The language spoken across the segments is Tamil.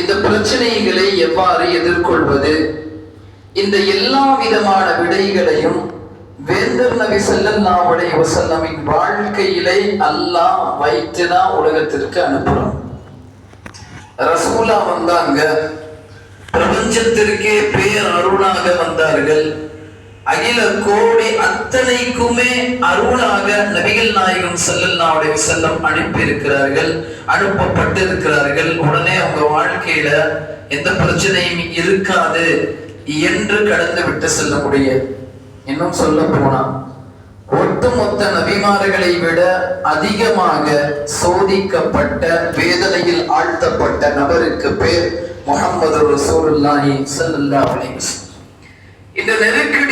இந்த பிரச்சனைகளை எவ்வாறு எதிர்கொள்வது? இந்த எல்லா விதமான விடைகளையும் வேந்தர் நபி ஸல்லல்லாஹு அலைஹி வஸல்லமின் வாழ்க்கையிலே அல்லாஹ் வைத்துதான் உலகத்திற்கு அனுப்புறோம் ரசூலா வந்தாங்க பிரபஞ்சத்திற்கே பேர் அருணாக வந்தார்கள். அகில கோடி அத்தனைக்குமே அருளாக நபிகள் நாயகம் செல்லல்லாவுடைய செல்லம் அனுப்பி இருக்கிறார்கள் அனுப்பப்பட்டிருக்கிறார்கள். உடனே அவங்க வாழ்க்கையில எந்த பிரச்சனையும் இருக்காது என்று கடந்து விட்டு செல்ல இன்னும் சொல்ல போனா ஒட்டுமொத்த நபிமார்களை விட அதிகமாக சோதிக்கப்பட்ட வேதனையில் ஆழ்த்தப்பட்ட நபருக்கு பேர் முகமது ரசூலுல்லாஹி ஸல்லல்லாஹு அலைஹி இந்த இந்த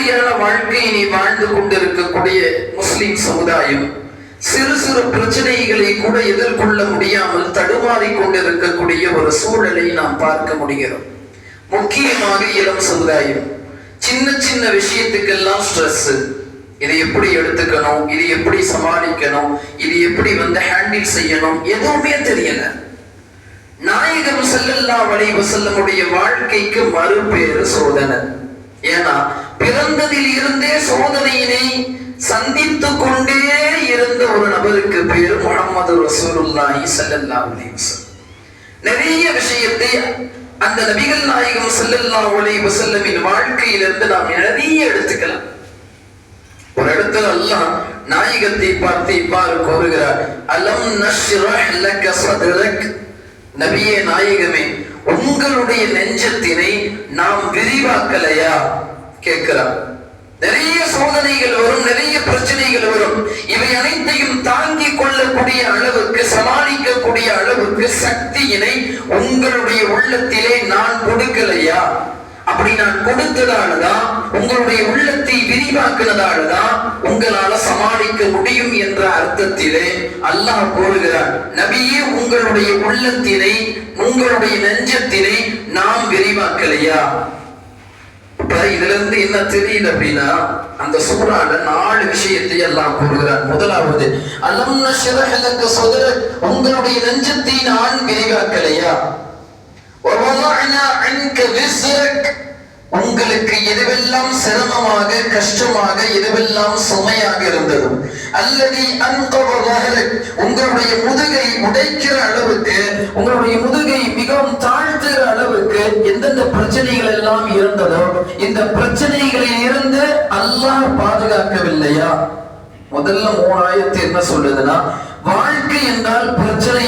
நெருக்கடியான வாழ்க்கையை நீ வாழ்ந்து கொண்டிருக்கக்கூடிய முஸ்லிம் சமுதாயம் சிறு சிறு பிரச்சனைகளை கூட எதிர்கொள்ள முடியாமல் தடுமாறிக் கொண்டிருக்கக்கூடிய ஒரு சூழலை நாம் பார்க்க முடிகிறோம். முக்கியமாக இளம் சமுதாயம். சின்ன சின்ன விஷயத்துக்கெல்லாம் ஸ்ட்ரெஸ் இதை எப்படி எடுத்துக்கணும்? இது எப்படி சமாளிக்கணும்? இது எப்படி வந்து ஹேண்டில் செய்யணும்? எதுவுமே தெரியல. நாயகம் செல்லல்லா வலைவசல்லமுடைய வாழ்க்கைக்கு மறுபேறு சோதனை. ஏன்னா பிறந்ததில் இருந்தே சோதனையினை சந்தித்துக் கொண்டே இருந்த ஒரு நபருக்கு பேர் முகமது ரசூலுல்லாஹி ஸல்லல்லாஹு அலைஹி வஸல்லம். நிறைய விஷயத்தை அந்த நபிகள் நாயகம் ஸல்லல்லாஹு அலைஹி வஸல்லமின் வாழ்க்கையிலிருந்து நாம் நிறைய எடுத்துக்கலாம். ஒரு இடத்துல அல்லாஹ் நாயகத்தை பார்த்து இவ்வாறு கூறுகிறார் அலம் நஷ்ரஹ் லக சத்ரக்? நபியே நாயகமே உங்களுடைய நெஞ்சத்தினை நாம் விரிவாக்கலையா? கேட்கிறார் நிறைய சோதனைகள் வரும் நிறைய பிரச்சனைகள் வரும். இவை அனைத்தையும் தாங்கி கொள்ளக்கூடிய அளவுக்கு சமாளிக்கக்கூடிய அளவுக்கு சக்தியினை உங்களுடைய உள்ளத்திலே நான் கொடுக்கலையா? அப்படி நான் கொடுத்ததாலதான் உங்களுடைய உள்ளத்தை விரிவாக்குனதாலதான் உங்களால சமாளிக்க முடியும் என்ற அர்த்தத்திலே அல்லாஹ் கூறுகிறார் நபியே உங்களுடைய உள்ளத்தினை உங்களுடைய நெஞ்சத்தினை நாம் விரிவாக்கலையா? இப்ப இதுல இருந்து என்ன தெரியுது அப்படின்னா அந்த சூறால நாலு விஷயத்தை எல்லாம் கூறுகிறார். முதலாவது அலம் நஷரஹலக்க சதுர உங்களுடைய நெஞ்சத்தை நான் விரிவாக்கலையா? ஒரு உங்களுக்கு எதுவெல்லாம் சிரமமாக கஷ்டமாக எதுவெல்லாம் சுமையாக இருந்தது? அல்லது உங்களுடைய முதுகை உடைக்கிற அளவுக்கு உங்களுடைய முதுகை மிகவும் தாழ்த்துகிற அளவுக்கு எந்தெந்த பிரச்சனைகள் எல்லாம் இருந்ததோ இந்த பிரச்சனைகளில் இருந்து அல்லாஹ் பாதுகாக்கவில்லையா? முதல்ல மூணாயிரத்து என்ன சொல்லுதுன்னா வாழ்க்கை என்றால் பிரச்சனை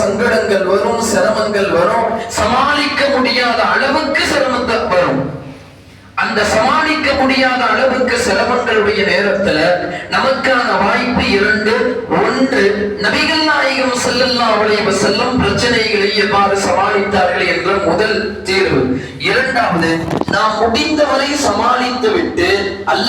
சங்கடங்கள் வரும் சிரமங்கள் வரும். சமாளிக்க முடியாத அளவுக்கு சிரமங்கள் வரும். அந்த சமாளிக்க முடியாத அளவுக்கு சிரமங்களுடைய நேரத்துல நமக்கான வாய்ப்பு இரண்டு ஒன்று நபிகள் நாயகம் செல்லல்லா உடைய செல்லும் பிரச்சனைகளை எவ்வாறு சமாளித்தார்கள் என்ற முதல் தேர்வு. இரண்டாவது நாம் முடிந்தவரை சமாளித்து விட்டு அல்ல